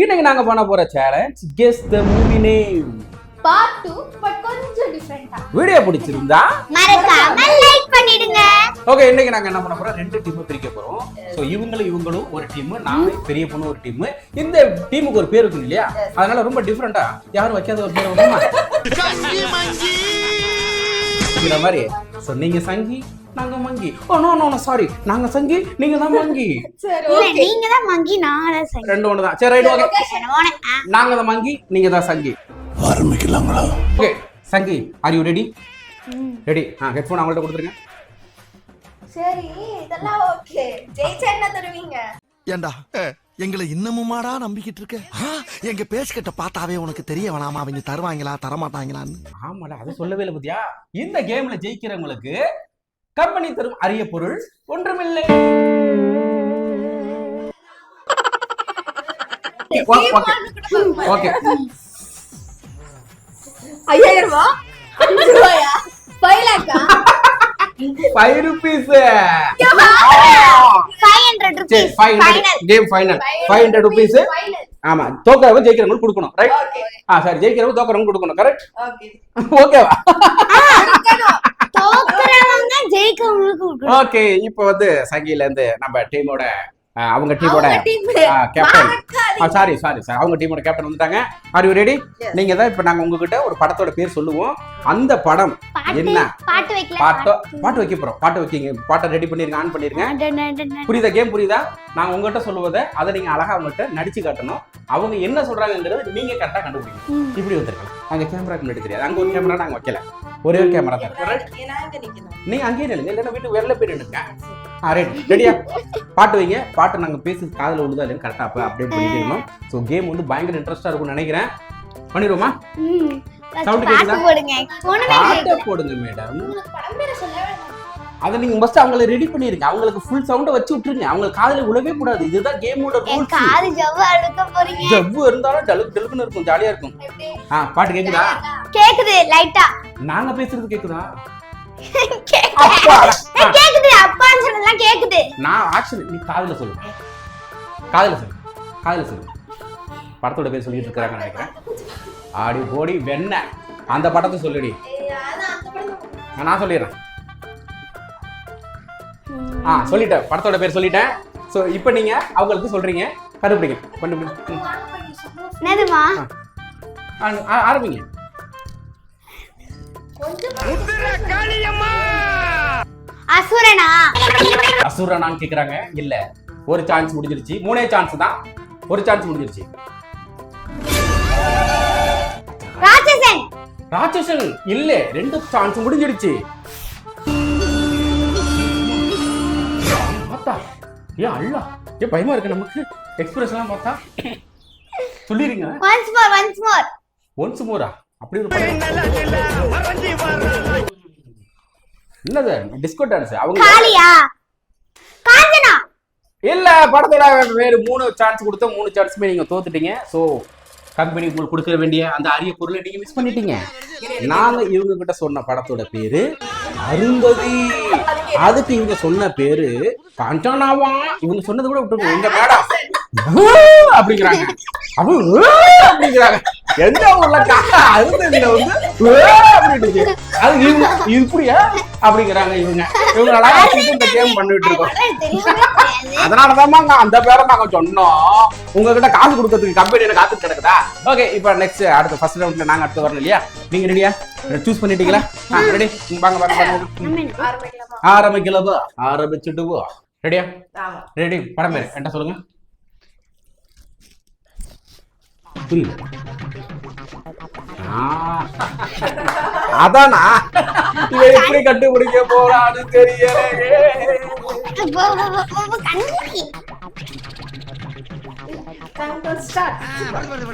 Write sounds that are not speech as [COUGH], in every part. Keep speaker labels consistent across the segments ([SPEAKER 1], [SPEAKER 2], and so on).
[SPEAKER 1] இன்னைக்கு நாங்க பண்ண போற challenge guess the movie name
[SPEAKER 2] part two but கொஞ்சம் டிஃப்ரெண்டா
[SPEAKER 1] வீடியோ பிடிச்சிருந்தா?
[SPEAKER 2] மறக்காம லைக் பண்ணிடுங்க.
[SPEAKER 1] ஓகே இன்னைக்கு நாங்க என்ன பண்ண போறோம்? ரெண்டு டீம் பிரிக்க போறோம். சோ இவங்களும் இவங்களும் ஒரு டீம் நானும் பெரிய பொண்ணு ஒரு டீம் இந்த டீமுக்கு ஒரு பேர் இருக்கு இல்லையா? அதனால ரொம்ப டிஃப்ரெண்டா யாரும் வைக்காத ஒரு பேர் வைக்கணுமா இந்த மாதிரி. சோ நீங்க சங்கி நாங்க monkey. Oh no no sorry நாங்க சங்கி நீங்க தான் மங்கி. [LAUGHS]
[SPEAKER 3] நீங்க தான் மங்கி நான் தான் சரி
[SPEAKER 1] ரெண்டு ஒண்ணு தான். சரி ரைட் ஓகே. நாங்க தான் மங்கி நீங்க தான் சங்கி.
[SPEAKER 4] ஆரம்பிக்கலாங்களா?
[SPEAKER 1] ஓகே சங்கி ஆர் யூ ரெடி ரெடி ஆ ஹெட்ஃபோன் அவங்கள்ட்ட கொடுத்துருங்க.
[SPEAKER 2] சரி இதெல்லாம் ஓகே ஜெயிச்சா என்ன தருவீங்க?
[SPEAKER 4] ஏண்டா எங்களை இன்னமுமாடா நம்பிக்கிட்டு இருக்க? எங்க பேசிக்கிட்ட பார்த்தாவே உனக்கு தெரிய வேணாமா? அவங்க தருவாங்களா தரமாட்டாங்களான்னு.
[SPEAKER 1] ஆமாடா அதை சொல்லவே இல்லை பத்தியா. இந்த கேம்ல ஜெயிக்கிறவங்களுக்கு கம்பெனி தரும் அரிய பொருள் ஒன்றுமில்லை. ஓகே.
[SPEAKER 2] ஐயாயிரம் ரூபா? அஞ்சு ரூபாயா? Five லேக்கா
[SPEAKER 1] five rupees
[SPEAKER 3] five hundred
[SPEAKER 1] game final five hundred rupees ஆமா தோக்கிறவங்க ஜெயிக்கிறவங்க கொடுக்கணும் ரைட் ஆ சரி ஜெயிக்கிறவங்க தோக்கிறவங்க கொடுக்கணும் கரெக்ட்
[SPEAKER 2] ஓகே [LAUGHS]
[SPEAKER 1] ஓகேவா
[SPEAKER 3] தோக்குறவங்க ஜெயிக்கிறவங்களுக்கு கொடுக்கணும்
[SPEAKER 1] ஓகே இப்போ வந்து சங்கில இருந்து நம்ம டீமோட அவங்க டீமோட. கேப்டன். சாரி சாரி சார் அவங்க டீமோட கேப்டன் வந்துட்டாங்க. Are you ready. நீங்க தான் இப்போ நாங்க உங்ககிட்ட ஒரு படத்தோட பேர் சொல்லுவோம். அந்த படம் என்ன?
[SPEAKER 3] பாட்டு வைக்கல
[SPEAKER 1] பாட்டோ பாட்டு. வைக்க போறோம். பாட்டு வைக்கிங்க. பாட்டை ரெடி பண்ணிருங்க ஆன் பண்ணிருங்க. புரியுதா கேம் புரியுதா? நாங்க உங்ககிட்ட சொல்லுவதை அதை நீங்க அழகா அவங்ககிட்ட நடிச்சு காட்டணும். அவங்க என்ன சொல்றாங்கன்றது நீங்க கரெக்டா கண்டுபிடிக்கணும் இப்படி வந்துருக்கலாம் அங்க கேமராக்கு முன்னாடி தெரியாது. அங்க ஒரு கேமரா நாங்க வைக்கல. ஒரே ஒரு கேமரா தான். நீங்க அங்கேயே நில்லுங்க. இல்லைன்னா வீட்டுக்கு வெளில போய் ஆ ரைட் ரெடியா பாட்டு வைங்க. பாட்டு நாங்க பேசி காதுல விழுதா இல்லைன்னு கரெக்டா அப்ப அப்டேட் பண்ணிக்கணும் ஸோ கேம் வந்து பயங்கர இன்ட்ரெஸ்டா இருக்கும்னு நினைக்கிறேன். பண்ணிடுவோமா?
[SPEAKER 3] first
[SPEAKER 1] Sound
[SPEAKER 3] பாட்டு? போடுங்க.
[SPEAKER 1] மேடம். அதை நீங்க ஃபர்ஸ்ட் அவங்கள ரெடி பண்ணிருங்க. அவங்களுக்கு ஃபுல் சவுண்ட வச்சு விட்டுருங்க. அவங்க காதுல விழவே கூடாது. இதுதான் கேமோட ரூல்ஸ்
[SPEAKER 3] காது ஜவ்வு அழுக்க போறீங்க.
[SPEAKER 1] ஜவ்வு இருந்தாலும் டலுக்கு டலுக்குன்னு இருக்கும். ஜாலியா இருக்கும்? ஆ பாட்டு கேக்குதா?
[SPEAKER 3] கேக்குது லைட்டா
[SPEAKER 1] நாங்க பேசுறது கேக்குதா? [LAUGHS]
[SPEAKER 3] கேக்குது.
[SPEAKER 1] ஆ,
[SPEAKER 3] கேக்குது.
[SPEAKER 1] நான் ஆக்சுவலி நீ காதுல சொல்லு. காதுல சொல்லு. காதுல சொல்லு. படத்தோட பேர் சொல்லிட்டு இருக்காங்கன்னு நினைக்கிறேன். ஆடி போடி வெண்ண. அந்த படத்தை சொல்லுடி. நான் சொல்லிடுறேன். ஆ சொல்லிட்டேன். படத்தோட பேர் சொல்லிட்டேன். ஸோ இப்போ நீங்க அவங்களுக்கு சொல்றீங்க. கண்டுபிடிங்க. கண்டுபிடி. ம்.
[SPEAKER 2] வாங்க பண்ணி சொல்லுவோம்.
[SPEAKER 3] என்னதுமா?
[SPEAKER 1] ஆ, ஆ, ஆரம்பிங்க.
[SPEAKER 2] கொஞ்சம்
[SPEAKER 3] அசுரனா?
[SPEAKER 1] அசுரனான்னு கேக்குறாங்க. இல்ல ஒரு சான்ஸ் முடிஞ்சிருச்சு. மூணே சான்ஸ் தான். ஒரு சான்ஸ் முடிஞ்சிருச்சு.
[SPEAKER 3] ராட்சசன்.
[SPEAKER 1] ராட்சசன் இல்ல ரெண்டு சான்ஸ் முடிஞ்சிருச்சு. பார்த்தா ஏன் அல்லா. ஏன் பயமா இருக்கு நமக்கு. எக்ஸ்பிரஸ் எல்லாம் பார்த்தா. சொல்லிருங்க.
[SPEAKER 3] Once more once more
[SPEAKER 1] once மோரா அப்படி ஒரு படம் என்னது டிஸ்கோ டான்ஸ் அவங்க
[SPEAKER 3] காளியா? காஞ்சனா?
[SPEAKER 1] இல்ல படத்தோட வேறு மூணு சான்ஸ் கொடுத்த மூணு சான்ஸுமே நீங்க தோத்துட்டீங்க. ஸோ கம்பெனி உங்களுக்கு கொடுக்க வேண்டிய அந்த அரிய பொருளை நீங்க மிஸ் பண்ணிட்டீங்க. நாங்க இவங்க கிட்ட சொன்ன படத்தோட பேரு அருந்ததி. அதுக்கு இவங்க சொன்ன பேரு காஞ்சனாவா? இவங்க சொன்னது கூட விட்டுருங்க. எங்க மேடம் [LAUGHS] அப்படிங்கிறாங்க. அவங்க அப்படிங்கிறாங்க. எந்த ஊர்ல காக்கா அருந்ததியில வந்து அப்படின்ட்டு அது இவங்க இப்படியா அப்படிங்கிறாங்க இவங்க. வச்சுட்டு இந்த கேம் பண்ணிட்டு இருக்கோம். அதனாலதான் அந்த பேரை நாங்க சொன்னோம். உங்ககிட்ட காசு கொடுக்கறதுக்கு கம்பெனி எனக்கு காத்து கிடக்குதா? ஓகே இப்போ நெக்ஸ்ட் அடுத்த ஃபர்ஸ்ட் ரவுண்ட்ல நாங்க அடுத்து வரணும் இல்லையா? நீங்க ரெடியா சூஸ் பண்ணிட்டீங்களா? ரெடி வாங்க வாங்க
[SPEAKER 2] ஆரம்பிக்கலாமா?
[SPEAKER 1] ஆரம்பிச்சுடுவோ ரெடியா. ரெடி படம் பேரு என்ன சொல்லுங்க. புரியல. ஆ, அதானா? இவன் எப்படி கண்டுபிடிக்க போறான்னு தெரியலையே
[SPEAKER 3] போ, போ, போ, போ, போ, கண்டுபிடி.
[SPEAKER 2] Time to start.
[SPEAKER 4] வருது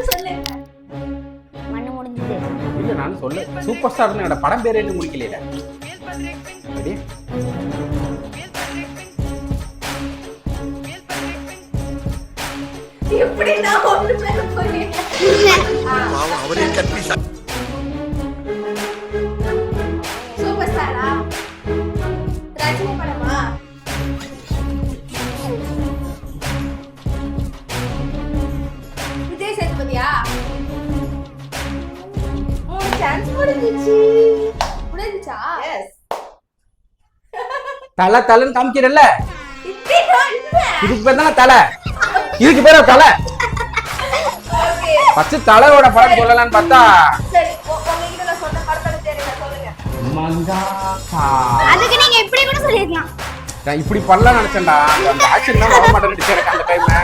[SPEAKER 2] ஏதாவது சொல்லுங்க.
[SPEAKER 3] மண்ணு முடிஞ்சது.
[SPEAKER 1] இல்ல நான் சொல்ல சூப்பர் ஸ்டார் என்னோட படம் பேரே இன்னும் முடிக்கலையில ரெடி
[SPEAKER 2] எப்படி நான் ஒண்ணு பேர போறேன்
[SPEAKER 4] அவரே கட்டி
[SPEAKER 1] தலை தலைன்னு காமிக்கிறல்ல இதுக்கு பேர் தானே தலை? இதுக்கு பேர் தலை? ஃபர்ஸ்ட் தலையோட படம் சொல்லலாம்னு பார்த்தா.
[SPEAKER 3] அதுக்கு நீங்க இப்படி கூட சொல்லிருக்கலாம்.
[SPEAKER 1] நான் இப்படி பண்ணலாம் நினைச்சேன்டா. அந்த ஆக்ஷன் தான் வர மாட்டேன்னு எனக்கு அந்த டைம்ல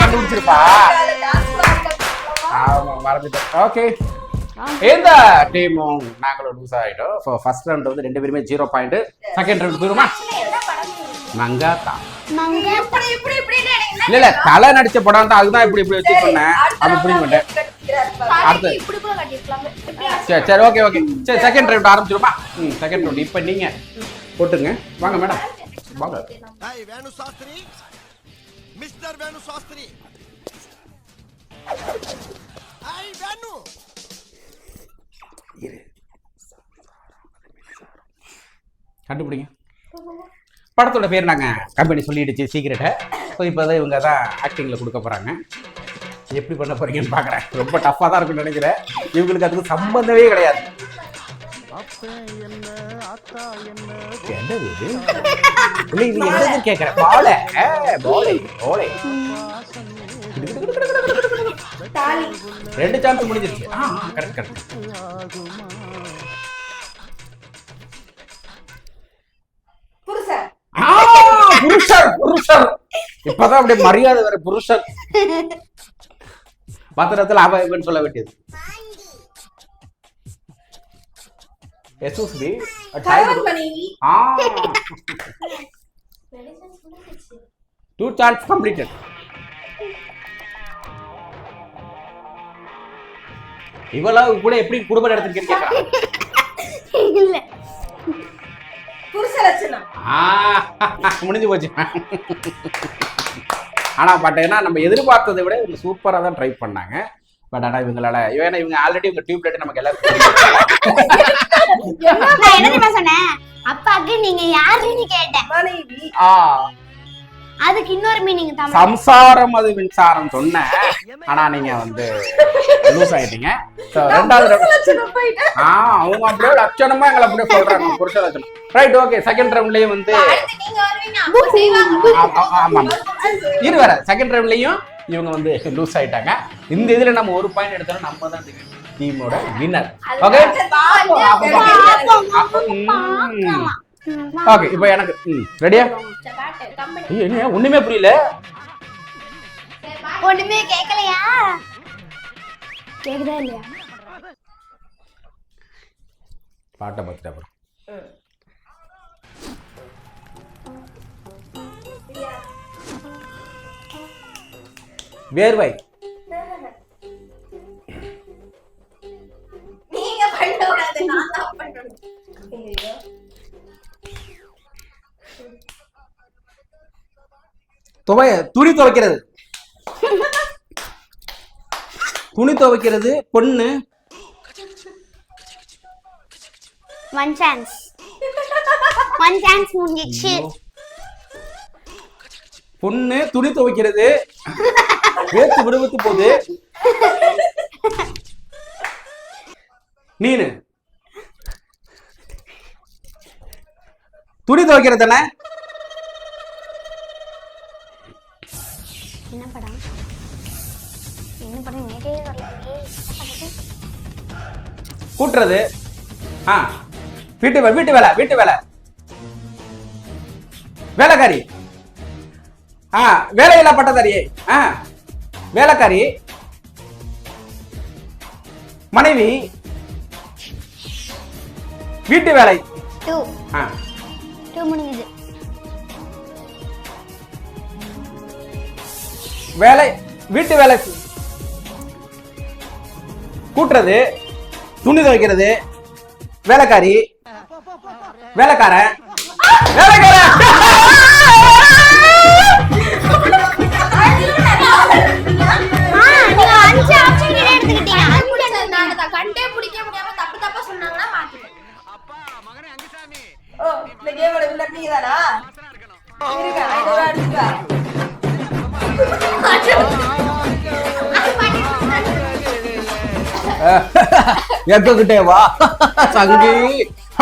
[SPEAKER 1] கண்டுபிடிச்சிருப்பா. ஆமா மறந்துட்டேன். ஓகே இந்த டீமும் நாங்களும் லூஸ் ஆயிட்டோம். ஸோ ஃபர்ஸ்ட் ரவுண்ட் வந்து ரெண்டு பேருமே ஜீரோ பாயிண்ட் செகண்ட் ரவுண்ட் போயிருமா?
[SPEAKER 3] மங்க
[SPEAKER 2] இப்படின்னு எனக்கு
[SPEAKER 1] இல்ல இல்ல தலை நடிச்ச படம் தான். அதுதான் இப்படி இப்படி வச்சு சொன்னேன் அது புரிய மாட்டேன் அடுத்து. சரி சரி ஓகே ஓகே சரி செகண்ட் ரவுண்ட் ஆரம்பிச்சிருமா? ம் செகண்ட் ரவுண்ட் இப்போ நீங்க போட்டுங்க. வாங்க மேடம் வாங்க.
[SPEAKER 4] Hi Venu Sastri. Mister Venu Sastri. Hi Venu.
[SPEAKER 1] கண்டுபிடிங்க. படத்தோட பேர் நாங்கள் கம்பெனி சொல்லிடுச்சு சீக்கிரட்டை ஸோ இப்போ தான் இவங்க தான் ஆக்டிங்கில் கொடுக்க போகிறாங்க எப்படி பண்ண போகிறீங்கன்னு பார்க்குறேன் ரொம்ப டஃப்பாக தான் இருக்கும்னு நினைக்கிறேன். இவங்களுக்கு அதுக்கு சம்பந்தமே கிடையாது. என்னது என்னது கேட்குறேன். பாலை. பாலை பாலை.
[SPEAKER 2] தாலி.
[SPEAKER 1] ரெண்டு சான்ஸ் முடிஞ்சிருச்சு. ஆ கரெக்ட் கரெக்ட் ஆ, புருஷர் புருஷர். இப்பதான் அப்படியே மரியாதை வேற புருஷர். மத்த நேரத்துல அவ இவன் சொல்ல வேண்டியது. எஸ்எஸ்பி ஆ. டூ சான்ஸ் கம்ப்ளீட்டட் இவ்வளவு கூட எப்படி குடும்ப நடத்திருக்கேன்னு கேட்கறான்
[SPEAKER 3] இல்ல.
[SPEAKER 2] புருஷ லட்சணம்
[SPEAKER 1] ஆ, முடிஞ்சு போச்சு. ஆனா பட் ஏன்னா நம்ம எதிர்பார்த்ததை விட இவங்க சூப்பரா தான் ட்ரை பண்ணாங்க. பட் ஆனா இவங்களால ஏன்னா இவங்க ஆல்ரெடி இவங்க டியூப் லைட் நமக்கு எல்லாருக்கும்
[SPEAKER 3] என்ன சொன்னேன் அப்பாக்கு நீங்க யாருன்னு கேட்டேன்.
[SPEAKER 2] மனைவி.
[SPEAKER 1] ஆ.
[SPEAKER 3] அதுக்கு இன்னொரு மீனிங் தமிழ்.
[SPEAKER 1] சம்சாரம் அது மின்சாரம் சொன்னேன் ஆனா நீங்க வந்து லூஸ் ஆயிட்டீங்க. ரெண்டாவது ஆ அவங்க அப்படியே லட்சணமா எங்களை அப்படியே சொல்றாங்க. புருஷ லட்சணம். ரைட் ஓகே செகண்ட் ரவுண்ட்லயும் வந்து
[SPEAKER 2] அடுத்து நீங்க வருவீங்க அப்ப செய்வாங்க.
[SPEAKER 1] ஆ- ஆ- ஆமா இரு வர செகண்ட் ரவுண்ட்லயும் இவங்க வந்து லூஸ் ஆயிட்டாங்க. இந்த இதுல நம்ம ஒரு பாயிண்ட் எடுத்தாலும் நம்ம தான் டீமோட வின்னர் ஓகே ஓகே இப்போ எனக்கு ம் ரெடியா ஐயோ என்ன ஒண்ணுமே புரியல.
[SPEAKER 3] ஒண்ணுமே கேட்கலையா கேக்குதா இல்லையா?
[SPEAKER 1] பாட்டை பார்த்துட்டு அப்புறம் வேர்வை. துவை துணி துவைக்கிறது. துணி துவைக்கிறது பொண்ணு.
[SPEAKER 3] ஒன் சான்ஸ் ஒன் சான்ஸ் முடிஞ்சிச்சு.
[SPEAKER 1] பொண்ணு துணி துவைக்கிறது. வேத்து விடுவித்து போகுது நீனு துணி துவைக்கிறது தானே
[SPEAKER 3] என்ன?
[SPEAKER 1] கூட்டுறது. ஆ வீட்டு வே- வீட்டு வேலை வீட்டு வேலை. வேலைக்காரி. ஆ வேலையில்லா பட்டதாரி. ஆ வேலைக்காரி. மனைவி. வீட்டு வேலை.
[SPEAKER 3] டூ.
[SPEAKER 1] ஆ. வேலை வீட்டு வேலை. கூட்டுறது துணி துவைக்கிறது வேலைக்காரி வேலைக்காரன் வேலைக்காரன். [LAUGHS] எங்க கிட்டே வா. சங்கி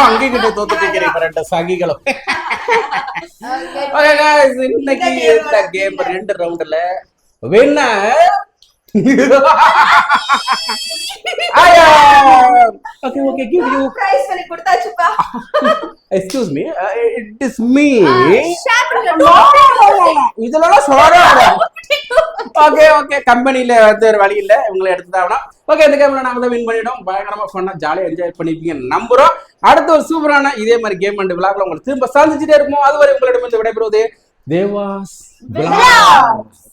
[SPEAKER 1] அங்கி கிட்ட தோத்துட்டு ரெண்டு சங்கிகளும். இன்னைக்கு இந்த கேம் ரெண்டு ரவுண்ட்ல winner okay okay give you
[SPEAKER 2] prize பண்ணி கொடுத்தாச்சுப்பா.
[SPEAKER 1] Excuse me it is me
[SPEAKER 2] share பண்ணுங்க
[SPEAKER 1] இதெல்லாம் சொல்ல ஓகே ஓகே கம்பெனில வந்து ஒரு வழி இல்ல. இவங்களை எடுத்துட்டாங்கன்னா ஓகே இந்த கேம்ல நாங்க தான் வின் பண்ணிட்டோம். பயங்கரமா ஃபன்னா ஜாலியா என்ஜாய் பண்ணிருப்பீங்க நம்புறோம். அடுத்த ஒரு சூப்பரான இதே மாதிரி கேம் அண்ட் விழாக்களை உங்களுக்கு திரும்ப சந்திச்சுட்டே இருப்போம். அதுவரை உங்களிடம் விடைபெறுவது தேவாஸ்